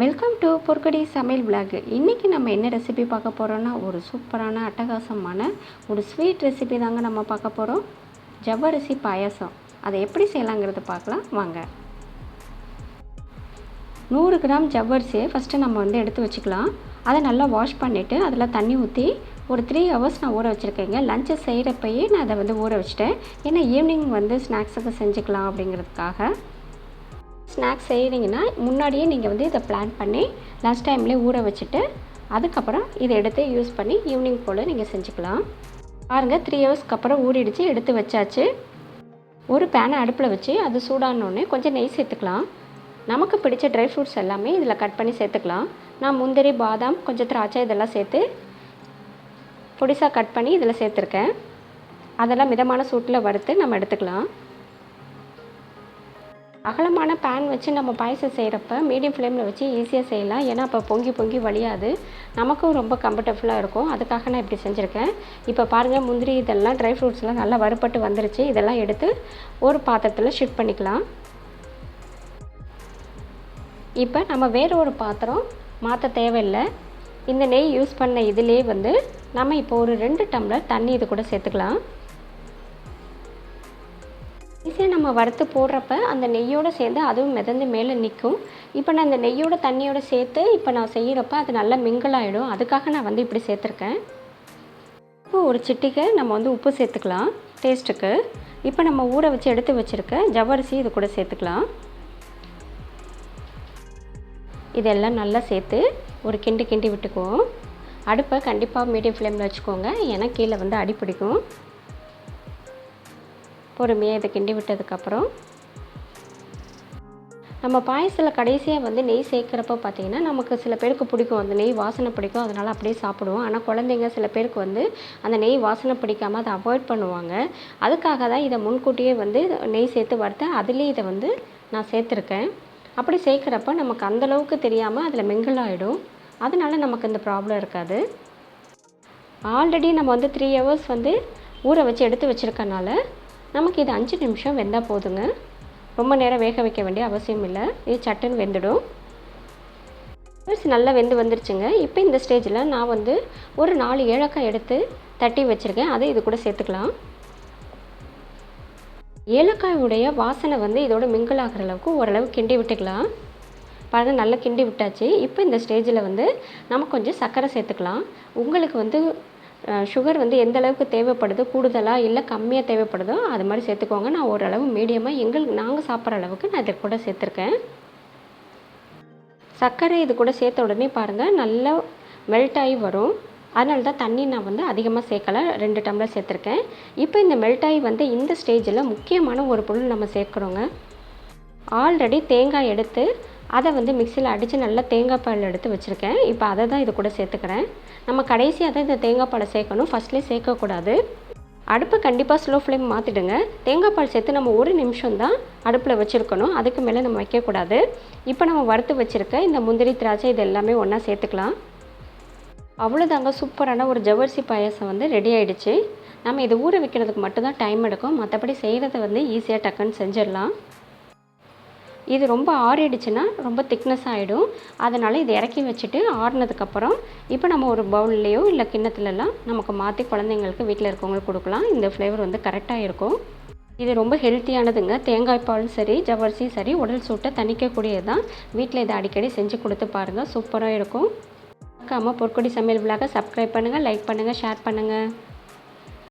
Welcome to பொற்கடி சமையல் vlog இன்றைக்கி நம்ம என்ன ரெசிபி பார்க்க போகிறோன்னா ஒரு சூப்பரான அட்டகாசமான ஒரு ஸ்வீட் ரெசிபி தாங்க நம்ம பார்க்க போகிறோம் ஜவ்வரிசி பாயாசம். அதை எப்படி செய்யலாங்கிறத பார்க்கலாம். வாங்க. நூறு கிராம் ஜவ்வரிசியை ஃபஸ்ட்டு நம்ம வந்து எடுத்து வச்சுக்கலாம். அதை நல்லா வாஷ் பண்ணிவிட்டு அதில் தண்ணி ஊற்றி ஒரு த்ரீ ஹவர்ஸ் நான் ஊற வச்சுருக்கேங்க. லஞ்சை செய்கிறப்பயே நான் அதை வந்து ஊற வச்சுட்டேன். ஏன்னா ஈவினிங் வந்து ஸ்நாக்ஸுக்கு செஞ்சுக்கலாம் அப்படிங்கிறதுக்காக. ஸ்நாக்ஸ் செய்கிறீங்கன்னா முன்னாடியே நீங்கள் வந்து இதை பிளான் பண்ணி லாஸ்ட் டைம்லேயே ஊற வச்சுட்டு அதுக்கப்புறம் இதை எடுத்து யூஸ் பண்ணி ஈவினிங் போல் நீங்கள் செஞ்சுக்கலாம். பாருங்கள் த்ரீ ஹவர்ஸ்க்கு அப்புறம் ஊறிடுச்சு எடுத்து வச்சாச்சு. ஒரு பேனை அடுப்பில் வச்சு அது சூடானோடனே கொஞ்சம் நெய் சேர்த்துக்கலாம். நமக்கு பிடிச்ச ட்ரை ஃப்ரூட்ஸ் எல்லாமே இதில் கட் பண்ணி சேர்த்துக்கலாம். நான் முந்திரி பாதாம் கொஞ்சம் திராட்சை இதெல்லாம் சேர்த்து பொடிசாக கட் பண்ணி இதில் சேர்த்துருக்கேன். அதெல்லாம் மிதமான சூட்டில் வறுத்து நம்ம எடுத்துக்கலாம். அகலமான பேன் வச்சு நம்ம பாயசம் செய்கிறப்ப மீடியம் ஃப்ளேமில் வச்சு ஈஸியாக செய்யலாம். ஏன்னா அப்போ பொங்கி பொங்கி வழியாது நமக்கும் ரொம்ப கம்ஃபர்டபுளாக இருக்கும். அதுக்காக நான் இப்படி செஞ்சுருக்கேன். இப்போ பாருங்கள் முந்திரி இதெல்லாம் ட்ரை ஃப்ரூட்ஸ்லாம் நல்லா வறுபட்டு வந்துருச்சு. இதெல்லாம் எடுத்து ஒரு பாத்திரத்தில் ஷிஃப்ட் பண்ணிக்கலாம். இப்போ நம்ம வேறு ஒரு பாத்திரம் மாற்ற தேவையில்லை. இந்த நெய் யூஸ் பண்ண இதிலே வந்து நம்ம இப்போ ஒரு ரெண்டு டம்ளர் தண்ணி இது கூட சேர்த்துக்கலாம். ஈஸியாக நம்ம வறுத்து போடுறப்ப அந்த நெய்யோடு சேர்ந்து அதுவும் மிதந்து மேலே நிற்கும். இப்போ நான் அந்த நெய்யோட தண்ணியோடு சேர்த்து இப்போ நான் செய்கிறப்ப அது நல்லா மிங்கிள் ஆகிடும் அதுக்காக நான் வந்து இப்படி சேர்த்துருக்கேன். இப்போ ஒரு சிட்டிக்கு நம்ம வந்து உப்பு சேர்த்துக்கலாம் டேஸ்ட்டுக்கு இப்போ நம்ம ஊற வச்சு எடுத்து வச்சுருக்க ஜவ்வரிசி இது கூட சேர்த்துக்கலாம். இதெல்லாம் நல்லா சேர்த்து ஒரு கிண்டி கிண்டி விட்டுக்குவோம். அடுப்பை கண்டிப்பாக மீடியம் ஃப்ளேமில் வச்சுக்கோங்க. ஏன்னா கீழே வந்து அடி பிடிக்கும். பொறுமையாக இதை கிண்டி விட்டதுக்கப்புறம் நம்ம பாயசத்தில் கடைசியாக வந்து நெய் சேர்க்குறப்போ பார்த்திங்கன்னா நமக்கு சில பேருக்கு பிடிக்கும். அந்த நெய் வாசனை பிடிக்கும். அதனால் அப்படியே சாப்பிடுவோம். ஆனால் குழந்தைங்க சில பேருக்கு வந்து அந்த நெய் வாசனை பிடிக்காமல் அதை அவாய்ட் பண்ணுவாங்க. அதுக்காக தான் இதை முன்கூட்டியே வந்து நெய் சேர்த்து வறுத்து அதுலேயே இதை வந்து நான் சேர்த்துருக்கேன். அப்படி சேர்க்குறப்ப நமக்கு அந்தளவுக்கு தெரியாமல் அதில் மிங்கிள் ஆகிடும் அதனால் நமக்கு இந்த ப்ராப்ளம் இருக்காது. ஆல்ரெடி நம்ம வந்து த்ரீ ஹவர்ஸ் வந்து ஊற வச்சு எடுத்து வச்சுருக்கனால நமக்கு இது அஞ்சு நிமிஷம் வெந்தால் போதுங்க. ரொம்ப நேரம் வேக வைக்க வேண்டிய அவசியம் இல்லை. இது சட்டுன்னு வெந்துடும். நல்லா வெந்து வந்துருச்சுங்க. இப்போ இந்த ஸ்டேஜில் நான் வந்து ஒரு நாலு ஏலக்காய் எடுத்து தட்டி வச்சுருக்கேன். அதை இது கூட சேர்த்துக்கலாம். ஏலக்காயுடைய வாசனை வந்து இதோட மிங்கிள் ஆகிற அளவுக்கு ஓரளவு கிண்டி விட்டுக்கலாம். பாருங்கள் நல்லா கிண்டி விட்டாச்சு. இப்போ இந்த ஸ்டேஜில் வந்து நம்ம கொஞ்சம் சர்க்கரை சேர்த்துக்கலாம். உங்களுக்கு வந்து சுகர் வந்து எந்த அளவுக்கு தேவைப்படுது கூடுதலாக இல்லை கம்மியாக தேவைப்படுதோ அது மாதிரி சேர்த்துக்கோங்க. நான் ஓரளவு மீடியமாக எங்களுக்கு நாங்கள் சாப்பிட்ற அளவுக்கு நான் இதை கூட சேர்த்துருக்கேன். சர்க்கரை இது கூட சேர்த்த உடனே பாருங்கள் நல்லா மெல்ட் ஆகி வரும். அதனால தான் தண்ணி நான் வந்து அதிகமாக சேர்க்கலை ரெண்டு டம்ளர் சேர்த்துருக்கேன். இப்போ இந்த மெல்ட் ஆகி வந்து இந்த ஸ்டேஜில் முக்கியமான ஒரு பொருள் நம்ம சேர்க்குறோங்க. ஆல்ரெடி தேங்காய் எடுத்து அதை வந்து மிக்சியில் அடித்து நல்லா தேங்காய் பால் எடுத்து வச்சுருக்கேன். இப்போ அதை தான் இது கூட சேர்த்துக்கிறேன். நம்ம கடைசியாக தான் இந்த தேங்காய் பாலை சேர்க்கணும். ஃபஸ்ட்லேயே சேர்க்கக்கூடாது. அடுப்பு கண்டிப்பாக ஸ்லோ ஃப்ளேம் மாற்றிடுங்க தேங்காய் பால் சேர்த்து நம்ம ஒரு நிமிஷம் தான் அடுப்பில் வச்சுருக்கணும். அதுக்கு மேலே நம்ம வைக்கக்கூடாது. இப்போ நம்ம வறுத்து வச்சுருக்க இந்த முந்திரி திராட்சை இது எல்லாமே ஒன்றா சேர்த்துக்கலாம். அவ்வளோதாங்க சூப்பரான ஒரு ஜவ்வரிசி பாயாசம் வந்து ரெடி ஆகிடுச்சு நம்ம இதை ஊற வைக்கிறதுக்கு மட்டும்தான் டைம் எடுக்கும். மற்றபடி செய்கிறத வந்து ஈஸியாக டக்குன்னு செஞ்சிடலாம். இது ரொம்ப ஆறிடுச்சுன்னா ரொம்ப திக்னஸ் ஆகிடும் அதனால் இதை இறக்கி வச்சுட்டு ஆறினதுக்கப்புறம் இப்போ நம்ம ஒரு பவுல்லையோ இல்லை கிண்ணத்துலலாம் நமக்கு மாற்றி குழந்தைங்களுக்கு வீட்டில் இருக்கவங்களுக்கு கொடுக்கலாம். இந்த ஃப்ளேவர் வந்து கரெக்டாக இருக்கும். இது ரொம்ப ஹெல்த்தியானதுங்க தேங்காய் பாலும் சரி ஜவரிசியும் சரி உடல் சூட்டை தணிக்கக்கூடியது தான் வீட்டில் இதை அடிக்கடி செஞ்சு கொடுத்து பாருங்கள் சூப்பராக இருக்கும். மறக்காமல் பொற்கொடி சமையல் விழாக சப்ஸ்கிரைப் பண்ணுங்கள் லைக் பண்ணுங்கள் ஷேர் பண்ணுங்கள்